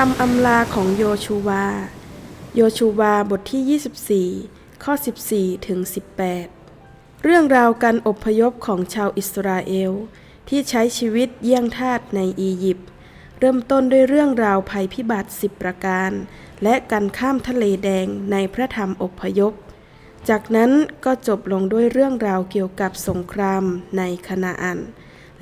คำอำลาของโยชูวา โยชูวาบทที่ 24 ข้อ 14 ถึง 18 เรื่องราวการอบพยพของชาวอิสราเอล ที่ใช้ชีวิตเยี่ยงทาสในอียิปต์ เริ่มต้นด้วยเรื่องราวภัยพิบัติสิบประการ และการข้ามทะเลแดงในพระธรรมอบพยพ จากนั้นก็จบลงด้วยเรื่องราวเกี่ยวกับสงครามในคณาอัน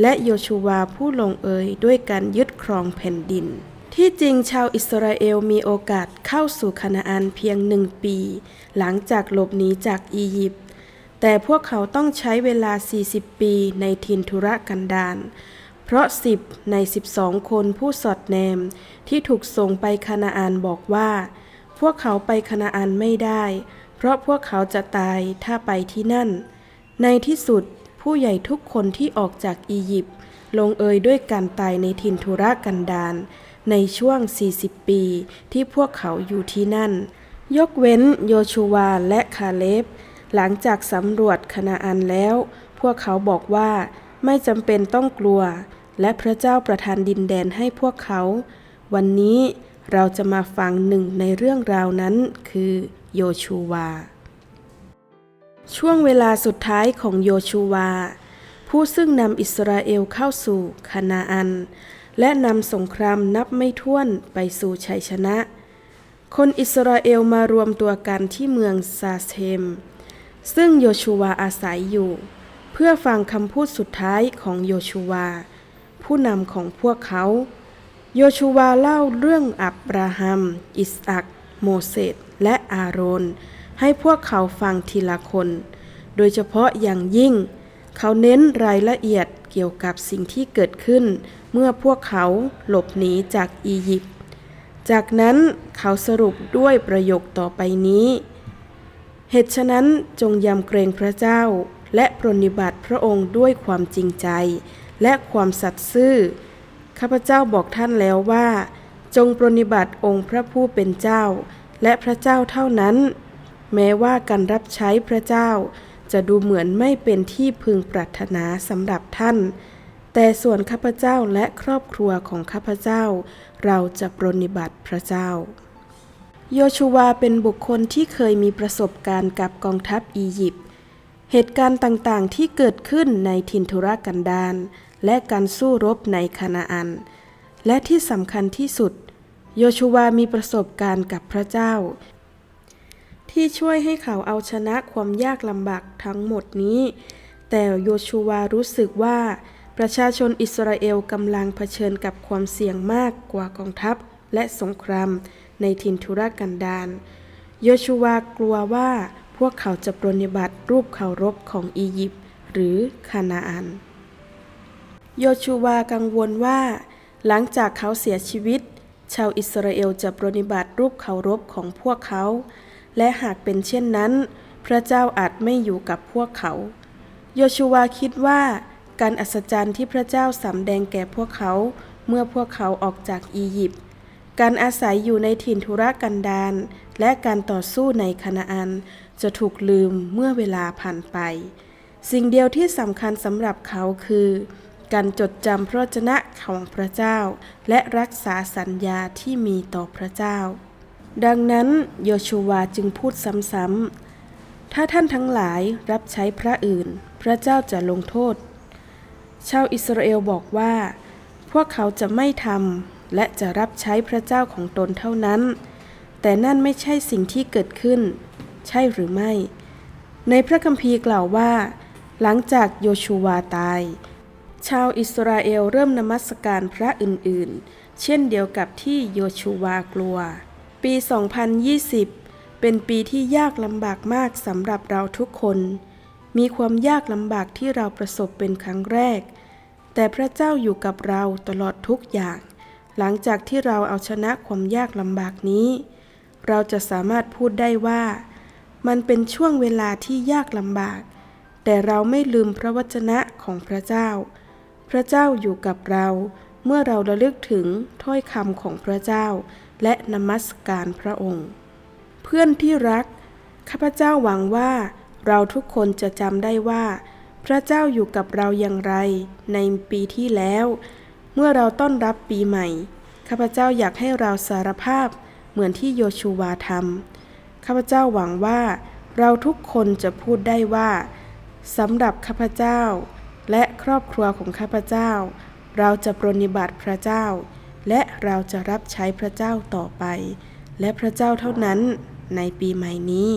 และโยชูวาผู้ลงเอยด้วยการยึดครองแผ่นดิน ที่จริงชาวอิสราเอลมีโอกาสเข้าสู่คณาอันเพียงหนึ่งปี หลังจากหลบหนีจากอียิปต์แต่พวกเขาต้องใช้เวลา 40 ปีในทินทุรกันดารเพราะ 10 ใน 12 คนผู้สอดแนมที่ถูกส่งไปคณาอันบอกว่า พวกเขาไปคณาอันไม่ได้ เพราะพวกเขาจะตายถ้าไปที่นั่น ในที่สุดผู้ใหญ่ทุกคนที่ออกจากอียิปต์ลงเอยด้วยการตายในทินทุรกันดาร ในช่วง 40 ปีที่พวกเขาอยู่ที่นั่น ยกเว้นโยชูวาและคาเลบ หลังจากสำรวจคณาอันแล้ว พวกเขาบอกว่าไม่จำเป็นต้องกลัว และพระเจ้าประทานดินแดนให้พวกเขา วันนี้เราจะมาฟังหนึ่งในเรื่องราวนั้นคือโยชูวา ช่วงเวลาสุดท้ายของโยชูวา ผู้ซึ่งนำอิสราเอลเข้าสู่คณาอัน และนำสงครามนับไม่ถ้วนไปสู่ชัยชนะ คนอิสราเอลมารวมตัวกันที่เมืองซาเซมซึ่งโยชูวาอาศัยอยู่ เพื่อฟังคำพูดสุดท้ายของโยชูวา ผู้นำของพวกเขา โยชูวาเล่าเรื่องอับราฮัม อิสอัก โมเสส และอาโรน ให้พวกเขาฟังทีละคน โดยเฉพาะอย่างยิ่ง เขาเน้นรายละเอียดเกี่ยวกับสิ่งที่เกิดขึ้น เมื่อพวกเขาหลบหนีจากอียิปต์ จากนั้นเขาสรุปด้วยประโยคต่อไปนี้ เหตุฉะนั้นจงยำเกรงพระเจ้า และปรนนิบัติพระองค์ด้วยความจริงใจ และความสัตย์ซื่อ ข้าพเจ้าบอกท่านแล้วว่า จงปรนนิบัติองค์พระผู้เป็นเจ้า และพระเจ้าเท่านั้น แม้ว่าการรับใช้พระเจ้า จะดูเหมือนไม่เป็นที่พึงปรารถนาสำหรับท่าน แต่ส่วนข้าพเจ้าและครอบครัวของข้าพเจ้า เราจะปรนนิบัติพระเจ้า โยชูวาเป็นบุคคลที่เคยมีประสบการณ์กับกองทัพอียิปต์ เหตุการณ์ต่างๆที่เกิดขึ้นในทินทุรกันดารและการสู้รบในคานาอัน และที่สำคัญที่สุด โยชูวามีประสบการณ์กับพระเจ้า ที่ช่วยให้เขาเอาชนะความยากลำบากทั้งหมดนี้ แต่โยชูวารู้สึกว่า ประชาชนอิสราเอลกำลังเผชิญกับความเสี่ยงมากกว่ากองทัพและสงครามในทินทุรกันดารโยชูวากลัวว่าพวกเขาจะปรนนิบัติรูปเคารพของอียิปต์หรือคานาอัน โยชูวากังวลว่า หลังจากเขาเสียชีวิต ชาวอิสราเอลจะปรนิบัติรูปเคารพของพวกเขา และหากเป็นเช่นนั้น พระเจ้าอาจไม่อยู่กับพวกเขา โยชูวาคิดว่า การอัศจรรย์ที่พระเจ้าสำแดงแก่พวกเขา เมื่อพวกเขาออกจากอียิปต์การอาศัยอยู่ในถิ่นทุรกันดารและการต่อสู้ในคณาอัน จะถูกลืมเมื่อเวลาผ่านไป สิ่งเดียวที่สำคัญสำหรับเขาคือ การจดจำพระวจนะของพระเจ้า และรักษาสัญญาที่มีต่อพระเจ้า ดังนั้นโยชูวาจึงพูดซ้ำๆ ถ้าท่านทั้งหลายรับใช้พระอื่น พระเจ้าจะลงโทษ ชาวอิสราเอลบอกว่า พวกเขาจะไม่ทำและจะรับใช้พระเจ้าของตนเท่านั้น แต่นั่นไม่ใช่สิ่งที่เกิดขึ้น ใช่หรือไม่ ในพระคัมภีร์กล่าวว่า หลังจากโยชูวาตาย ชาวอิสราเอลเริ่มนมัสการพระอื่นๆ เช่นเดียวกับที่โยชูวากลัว ปี 2020 เป็นปีที่ยากลำบากมากสำหรับเราทุกคน มีความยากลำบากที่เราประสบเป็นครั้งแรก แต่พระเจ้าอยู่กับเราตลอดทุกอย่าง หลังจากที่เราเอาชนะความยากลำบากนี้ เราจะสามารถพูดได้ว่า มันเป็นช่วงเวลาที่ยากลำบาก แต่เราไม่ลืมพระวจนะของพระเจ้า พระเจ้าอยู่กับเรา เมื่อเราระลึกถึงถ้อยคำของพระเจ้า และนมัสการพระองค์ เพื่อนที่รัก ข้าพเจ้าหวังว่าเราทุกคนจะจำได้ว่า พระเจ้าอยู่กับเราอย่างไร ในปีที่แล้ว เมื่อเราต้อนรับปีใหม่ ข้าพเจ้าอยากให้เราสารภาพเหมือนที่โยชูวาทำข้าพเจ้าหวังว่า เราทุกคนจะพูดได้ว่าสำหรับข้าพเจ้า และครอบครัวของข้าพเจ้า เราจะปรนนิบัติพระเจ้า และเราจะรับใช้พระเจ้าต่อไป และพระเจ้าเท่านั้นในปีใหม่นี้